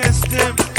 podcast them.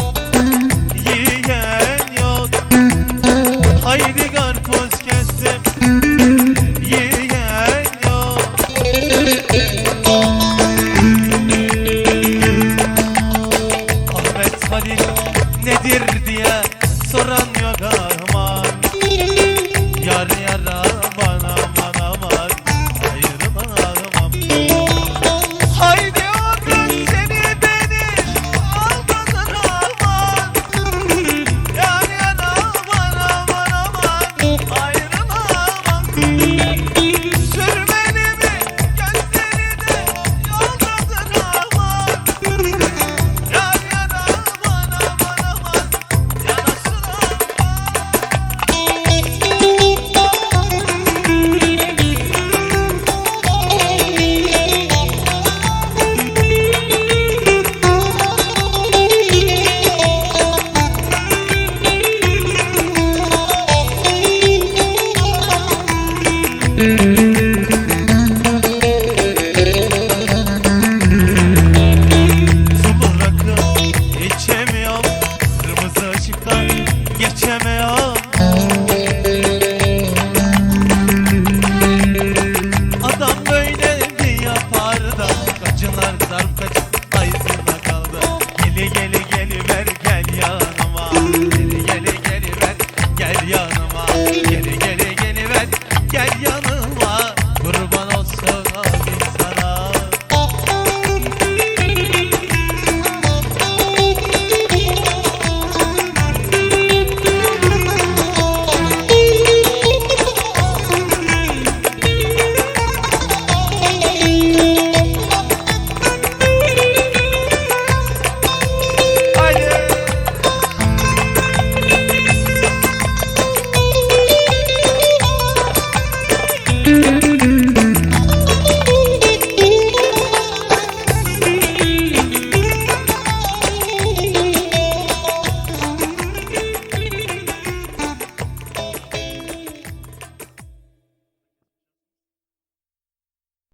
Bırakıp içemiyorum Kırmızı ışıktan geçemiyorum